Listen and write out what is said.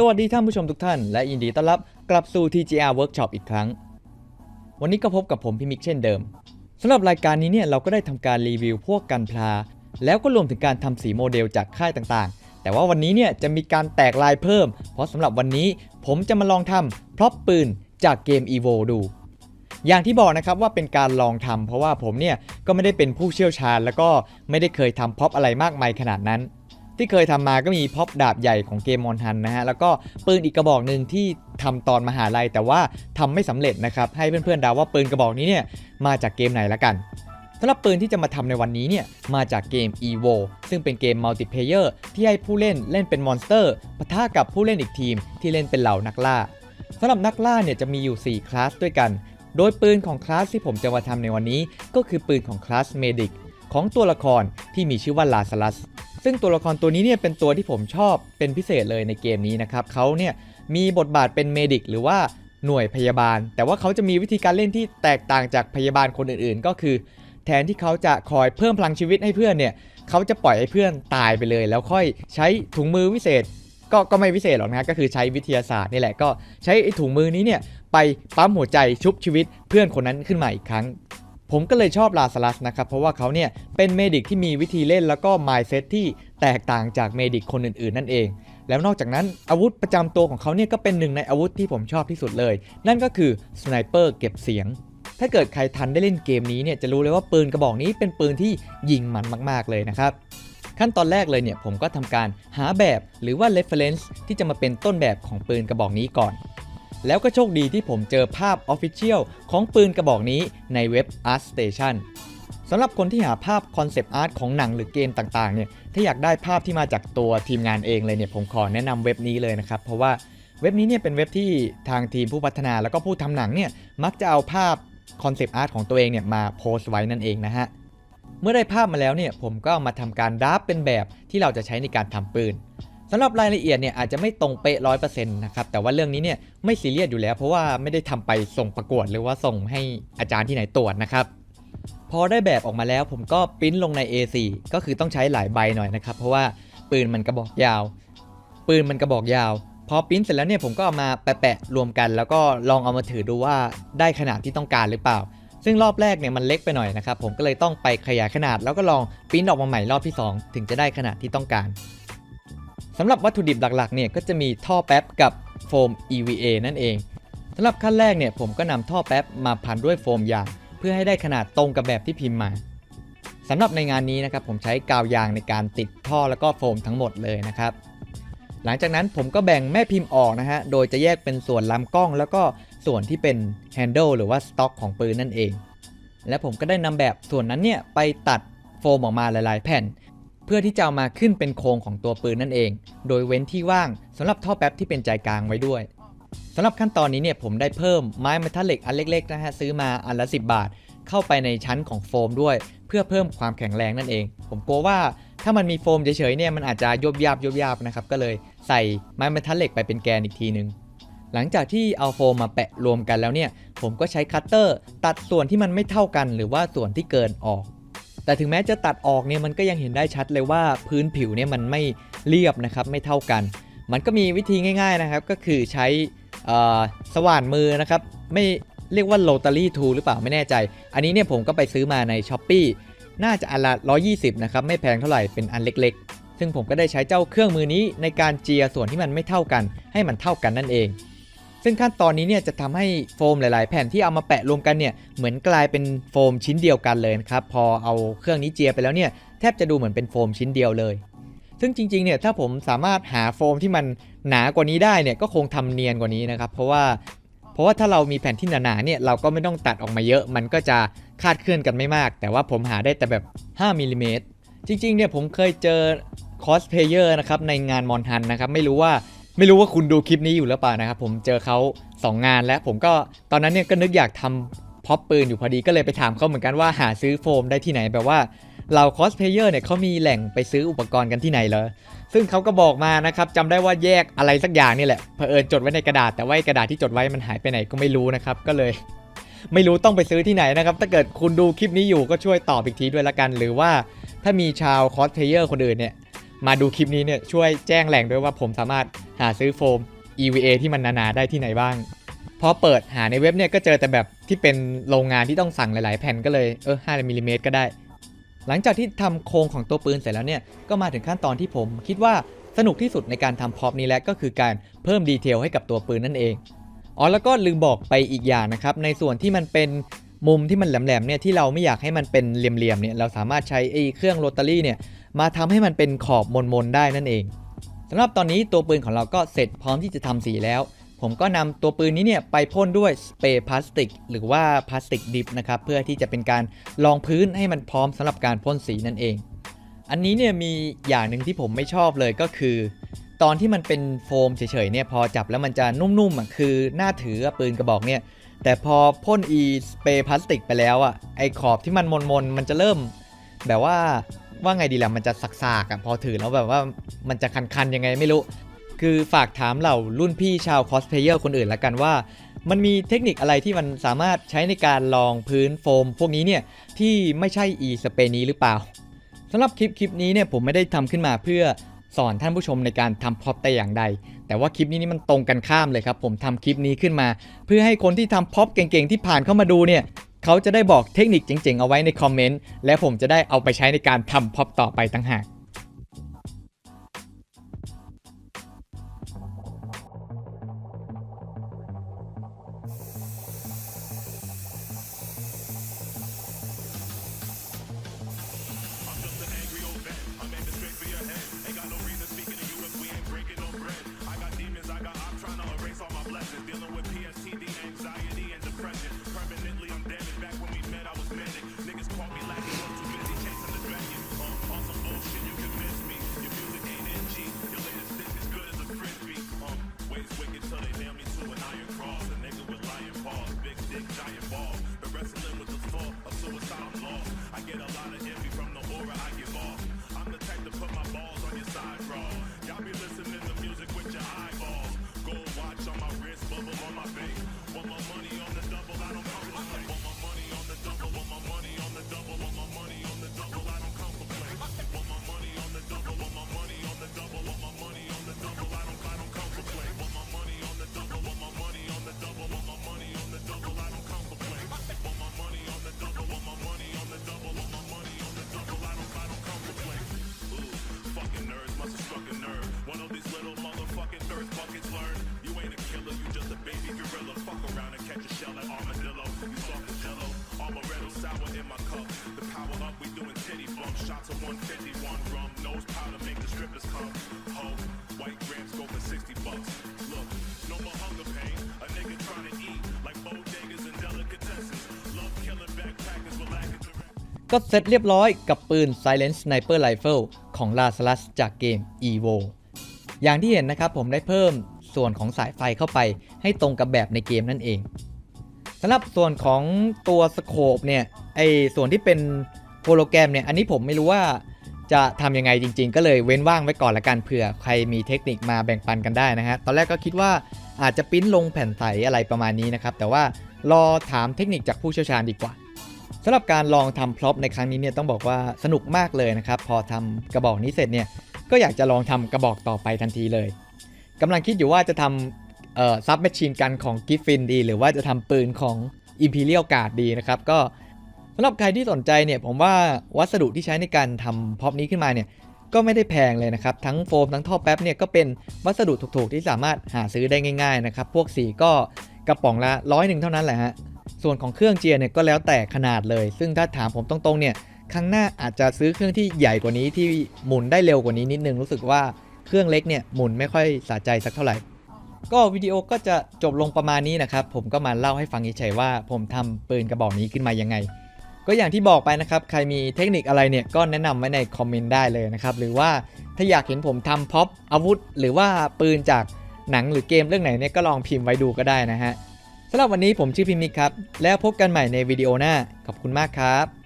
สวัสดีท่านผู้ชมทุกท่าน และยินดีต้อนรับกลับสู่ TGR Workshop อีกครั้ง วันนี้ก็พบกับผมพี่มิกเช่นเดิมสำหรับรายการนี้เนี่ยเราก็ได้ทำการรีวิวพวกกันพลา แล้วก็รวมถึงการทำสีโมเดลจากค่ายต่างๆ แต่ว่าวันนี้เนี่ยจะมีการแตกลายเพิ่ม เพราะสำหรับวันนี้ผมจะมาลองทำพร็อพปืนจากเกม EVO ดู อย่างที่บอกนะครับว่าเป็นการลองทำเพราะว่าผมเนี่ยก็ไม่ได้เป็นผู้เชี่ยวชาญ แล้วก็ไม่ได้เคยทำพร็อปอะไรมากมายขนาดนั้น ที่เคยทำมาก็มีพ็อปดาบใหญ่ของเกมมอนทันนะฮะ แล้วก็ปืนอีกกระบอกหนึ่งที่ทำตอนมหาลัย แต่ว่าทำไม่สำเร็จนะครับ ให้เพื่อนๆเดาว่าปืนกระบอกนี้เนี่ยมาจากเกมไหนละกันสำหรับปืนที่จะมาทำในวันนี้เนี่ยมาจากเกม EVO ซึ่งเป็นเกมมัลติเพเยอร์ที่ให้ผู้เล่นเล่นเป็นมอนสเตอร์ปะทะกับผู้เล่นอีกทีมที่เล่นเป็นเหล่านักล่าสำหรับนักล่าเนี่ยจะมีอยู่ 4 คลาสด้วยกัน โดยปืนของคลาสที่ผมจะมาทำในวันนี้ ก็คือปืนของคลาสเมดิกของตัวละครที่มีชื่อว่าลาซาลัส ซึ่งตัวละครตัวนี้เนี่ยเป็นตัวที่ผมชอบเป็นพิเศษเลยในเกมนี้นะครับเขาเนี่ยมีบทบาทเป็นเมดิกหรือว่าหน่วยพยาบาล แต่ว่าเขาจะมีวิธีการเล่นที่แตกต่างจากพยาบาลคนอื่นๆ ก็คือ แทนที่เขาจะคอยเพิ่มพลังชีวิตให้เพื่อนเนี่ยเขาจะปล่อยให้เพื่อนตายไปเลย แล้วค่อยใช้ถุงมือวิเศษ ก็ก็ไม่วิเศษหรอกนะก็คือใช้วิทยาศาสตร์นี่แหละก็ใช้ไอ้ถุงมือนี้เนี่ยไปปั๊มหัวใจชุบชีวิตเพื่อนคนนั้นขึ้นมาอีกครั้ง ผมก็เลยชอบลาซาลัสนะครับ เพราะว่าเขาเนี่ยเป็นเมดิกที่มีวิธีเล่นแล้วก็มายเซตที่แตกต่างจากเมดิกคนอื่น ๆ นั่นเอง แล้วนอกจากนั้นอาวุธประจำตัวของเขาเนี่ยก็เป็นหนึ่งในอาวุธที่ผมชอบที่สุดเลย นั่นก็คือสไนเปอร์เก็บเสียง ถ้าเกิดใครทันได้เล่นเกมนี้เนี่ยจะรู้เลยว่าปืนกระบอกนี้เป็นปืนที่ยิงมันมาก ๆ เลยนะครับขั้นตอนแรกเลยเนี่ยผมก็ทำการหาแบบหรือว่า reference ที่จะมาเป็นต้นแบบของปืนกระบอกนี้ก่อน แล้วก็โชคดีที่ผมเจอภาพ Official ของปืนกระบอกนี้ในเว็บ Art Station สำหรับคนที่หาภาพคอนเซปต์อาร์ตของหนังหรือเกมต่างๆเนี่ยถ้าอยากได้ภาพที่มาจากตัวทีมงานเองเลยเนี่ยผมขอแนะนำเว็บนี้เลยนะครับเพราะว่าเว็บนี้เนี่ยเป็นเว็บที่ทางทีมผู้พัฒนาแล้วก็ผู้ทำหนังเนี่ยมักจะเอาภาพคอนเซปต์อาร์ตของตัวเองเนี่ยมาโพสต์ไว้นั่นเองนะฮะเมื่อได้ภาพมาแล้วเนี่ยผมก็เอามาทำการดราฟเป็นแบบที่เราจะใช้ในการทำปืน สำหรับรายละเอียดเนี่ยอาจจะไม่ตรงเป๊ะร้อยเปอร์เซ็นต์นะครับแต่ว่าเรื่องนี้เนี่ยไม่ซีเรียสอยู่แล้ว เพราะว่าไม่ได้ทำไปส่งประกวดหรือว่าส่งให้อาจารย์ที่ไหนตรวจนะครับพอได้แบบออกมาแล้วผมก็ปริ้นลงใน A4 ก็คือต้องใช้หลายใบหน่อยนะครับเพราะว่าปืนมันกระบอกยาว ปืนมันกระบอกยาว พอปริ้นเสร็จแล้วเนี่ยผมก็เอามาแปะๆรวมกัน แล้วก็ลองเอามาถือดูว่าได้ขนาดที่ต้องการหรือเปล่า ซึ่งรอบแรกเนี่ยมันเล็กไปหน่อยนะครับผมก็เลยต้องไปขยายขนาด แล้วก็ลองปริ้นออกมาใหม่รอบที่ 2 ถึงจะได้ขนาดที่ต้องการ สำหรับวัตถุดิบหลักๆเนี่ยก็จะมีท่อแป๊บกับโฟม EVA นั่นเองสำหรับขั้นแรกเนี่ยผมก็นำท่อแป๊บมาพันด้วยโฟมยาง เพื่อให้ได้ขนาดตรงกับแบบที่พิมพ์มาสำหรับในงานนี้นะครับผมใช้กาวยางในการติดท่อแล้วก็โฟมทั้งหมดเลยนะครับ หลังจากนั้นผมก็แบ่งแม่พิมพ์ออกนะฮะโดยจะแยกเป็นส่วนลำกล้อง แล้วก็ส่วนที่เป็นแฮนเดิลหรือว่าสต็อกของปืนนั่นเองและผมก็ได้นำแบบส่วนนั้นเนี่ยไปตัดโฟมออกมาหลาย ๆ แผ่น เพื่อที่จะเอามาขึ้นเป็นโครงของตัวปืนนั่นเอง โดยเว้นที่ว่างสำหรับท่อแป๊บที่เป็นใจกลางไว้ด้วยสำหรับขั้นตอนนี้เนี่ยผมได้เพิ่มไม้เมทัลเหล็กอันเล็กๆนะฮะซื้อมาอันละ 10 บาท เข้าไปในชั้นของโฟมด้วย เพื่อเพิ่มความแข็งแรงนั่นเอง ผมกลัวว่าถ้ามันมีโฟมเฉยๆเนี่ยมันอาจจะยบยาบยบยาบนะครับก็เลยใส่ไม้เมทัลเหล็กไปเป็นแกนอีกทีนึงหลังจากที่เอาโฟมมาแปะรวมกันแล้วเนี่ยผมก็ใช้คัตเตอร์ตัดส่วนที่มันไม่เท่ากัน หรือว่าส่วนที่เกินออก แต่ถึงแม้จะตัดออกเนี่ยมันก็ยังเห็นได้ชัดเลยว่าพื้นผิวเนี่ยมันไม่เรียบนะครับไม่เท่ากัน มันก็มีวิธีง่าย ๆนะครับ ก็คือใช้สว่านมือนะครับไม่เรียกว่าโ o ต a รี่ทูหรือเปล่าไม่แน่ใจ อันนี้เนี่ยผมก็ไปซื้อมาใน s h อ p e e น่าจะอันละ 120 นะครับ ไม่แพงเท่าไหร่เป็นอันเล็กๆ ซึ่งผมก็ได้ใช้เจ้าเครื่องมือนี้ในการเจียส่วนที่มันไม่เท่ากัน ให้มันเท่ากันนั่นเอง ซึ่งขั้นตอนนี้เนี่ยจะทำให้โฟมหลาย ๆ แผ่นที่เอามาแปะรวมกันเนี่ยเหมือนกลายเป็นโฟมชิ้นเดียวกันเลยครับพอเอาเครื่องนี้เจียไปแล้วเนี่ยแทบจะดูเหมือนเป็นโฟมชิ้นเดียวเลย ซึ่งจริง ๆ เนี่ยถ้าผมสามารถหาโฟมที่มันหนากว่านี้ได้เนี่ยก็คงทำเนียนกว่านี้นะครับเพราะว่าเพราะว่าถ้าเรามีแผ่นที่หนาๆเนี่ยเราก็ไม่ต้องตัดออกมาเยอะ มันก็จะคาดเคลื่อนกันไม่มาก แต่ว่าผมหาได้แต่แบบ 5มิลลิเมตรจริงๆเนี่ยผมเคยเจอคอสเพลเยอร์นะครับในงานมอนทันนะครับไม่รู้ว่า ไม่รู้ว่าคุณดูคลิปนี้อยู่หรือเปล่านะครับผมเจอเขา2งานแล้วผมก็ตอนนั้นเนี่ยก็นึกอยากทำพ็อปปืนอยู่พอดีก็เลยไปถามเขาเหมือนกันว่าหาซื้อโฟมได้ที่ไหนแบบว่าเราคอสเพลเยอร์เนี่ยเขามีแหล่งไปซื้ออุปกรณ์กันที่ไหนเหรอ ซึ่งเขาก็บอกมานะครับจำได้ว่าแยกอะไรสักอย่างนี่แหละเผอิญจดไว้ในกระดาษแต่ว่ากระดาษที่จดไว้มันหายไปไหนก็ไม่รู้นะครับก็เลย ไม่รู้ต้องไปซื้อที่ไหนนะครับ ถ้าเกิดคุณดูคลิปนี้อยู่ก็ช่วยตอบอีกทีด้วยละกัน หรือว่าถ้ามีชาวคอสเพลเยอร์คนอื่นเนี่ย มาดูคลิปนี้เนี่ยช่วยแจ้งแหล่งด้วยว่าผมสามารถหาซื้อโฟม EVA ที่มันหนาๆได้ที่ไหนบ้างพอเปิดหาในเว็บเนี่ยก็เจอแต่แบบที่เป็นโรงงานที่ต้องสั่งหลายๆ แผ่นก็เลยเออ5มิลลิเมตรก็ได้ หลังจากที่ทำโครงของตัวปืนเสร็จแล้วเนี่ยก็มาถึงขั้นตอนที่ผม คิดว่าสนุกที่สุดในการทำพ็อปนี้แหละก็คือการเพิ่มดีเทลให้กับตัวปืนนั่นเองอ๋อแล้วก็ลืมบอกไปอีกอย่างนะครับในส่วนที่มันเป็นมุมที่มันแหลมๆเนี่ยที่เราไม่อยากให้มันเป็นเหลี่ยมๆเนี่ยเราสามารถใช้ไอ้เครื่องโรตารี่เนี่ย มาทำให้มันเป็นขอบมนๆได้นั่นเองสำหรับตอนนี้ตัวปืนของเราก็เสร็จพร้อมที่จะทำสีแล้ว ผมก็นำตัวปืนนี้เนี่ยไปพ่นด้วยสเปรย์พลาสติก หรือว่าพลาสติกดิบนะครับเพื่อที่จะเป็นการรองพื้นให้มันพร้อมสำหรับการพ่นสีนั่นเอง อันนี้เนี่ยมีอย่างหนึ่งที่ผมไม่ชอบเลยก็คือ ตอนที่มันเป็นโฟมเฉยๆเนี่ยพอจับแล้วมันจะนุ่มๆอะคือหน้าถือปืนกระบอกเนี่ยแต่พอพ่นอีสเปรย์พลาสติกไปแล้วอะไอขอบที่มันมนๆมันจะเริ่ม แบบว่า ว่าไงดีล่ะมันจะสักๆอะพอถือแล้วแบบว่ามันจะคันๆยังไงไม่รู้ คือฝากถามเหล่ารุ่นพี่ชาวคอสเพลเยอร์คนอื่นละกันว่า มันมีเทคนิคอะไรที่มันสามารถใช้ในการลองพื้นโฟม พวกนี้เนี่ยที่ไม่ใช่อีสเปรย์นี้หรือเปล่าสำหรับคลิปคลิปนี้เนี่ยผมไม่ได้ทำขึ้นมาเพื่อสอนท่านผู้ชมในการทำพร็อพแต่อย่างใด แต่ว่าคลิปนี้นี่มันตรงกันข้ามเลยครับ ผมทำคลิปนี้ขึ้นมา เพื่อให้คนที่ทำพร็อพเก่งๆที่ผ่านเข้ามาดูเนี่ย เขาจะได้บอกเทคนิคเจ๋งๆ เอาไว้ในคอมเมนต์และผมจะได้เอาไปใช้ในการทำพ็อปต่อไปต่างหาก ก็เสร็จเรียบร้อยกับปืน Silent Sniper Rifle ของ l a s l a s จากเกม EVO อย่างที่เห็นนะครับผมได้เพิ่มส่วนของสายไฟเข้าไปให้ตรงกับแบบในเกมนั่นเองสำหรับส่วนของตัวสโคปเนี่ยไอส่วนที่เป็นโฮโลแกรมเนี่ยอันนี้ผมไม่รู้ว่า จะทำยังไงจริง ๆ ก็เลยเว้นว่างไว้ก่อนละกันเผื่อใครมีเทคนิคมาแบ่งปันกันได้นะฮะตอนแรกก็คิดว่าอาจจะปิ้นลงแผ่นใสอะไรประมาณนี้นะครับแต่ว่ารอถามเทคนิคจากผู้เชี่ยวชาญดีกว่าสำหรับการลองทำพร็อพในครั้งนี้เนี่ยต้องบอกว่าสนุกมากเลยนะครับพอทำกระบอกนี้เสร็จเนี่ยก็อยากจะลองทำกระบอกต่อไปทันทีเลยกำลังคิดอยู่ว่าจะทำเอ่อซับแมชชีนกันของกิฟฟินดี หรือว่าจะทำปืนของ Imperial Guard ดีนะครับก็ สำหรับใครที่สนใจเนี่ยผมว่าวัสดุที่ใช้ในการทำพร็อพนี้ขึ้นมาเนี่ยก็ไม่ได้แพงเลยนะครับ ทั้งโฟมทั้งท่อแป๊บเนี่ยก็เป็นวัสดุถูกๆที่สามารถหาซื้อได้ง่ายๆนะครับ พวกสีก็กระป๋องละร้อยหนึ่งเท่านั้นแหละฮะส่วนของเครื่องเจียเนี่ยก็แล้วแต่ขนาดเลย ซึ่งถ้าถามผมตรงๆเนี่ยครั้งหน้าอาจจะซื้อเครื่องที่ใหญ่กว่านี้ที่หมุนได้เร็วกว่านี้นิดนึงรู้สึกว่าเครื่องเล็กเนี่ยหมุนไม่ค่อยสะใจสักเท่าไหร่ ก็วิดีโอก็จะจบลงประมาณนี้นะครับผมก็มาเล่าให้ฟังเฉยๆว่า ผมทำปืนกระบอกนี้ขึ้นมายังไง ก็อย่างที่บอกไปนะครับ ใครมีเทคนิคอะไรเนี่ยก็แนะนำไว้ในคอมเมนต์ได้เลยนะครับ หรือว่าถ้าอยากเห็นผมทำพ็อปอาวุธ หรือว่าปืนจากหนังหรือเกมเรื่องไหนเนี่ยก็ลองพิมพ์ไว้ดูก็ได้นะฮะสำหรับวันนี้ผมชื่อพิมิกครับ แล้วพบกันใหม่ในวิดีโอหน้า ขอบคุณมากครับ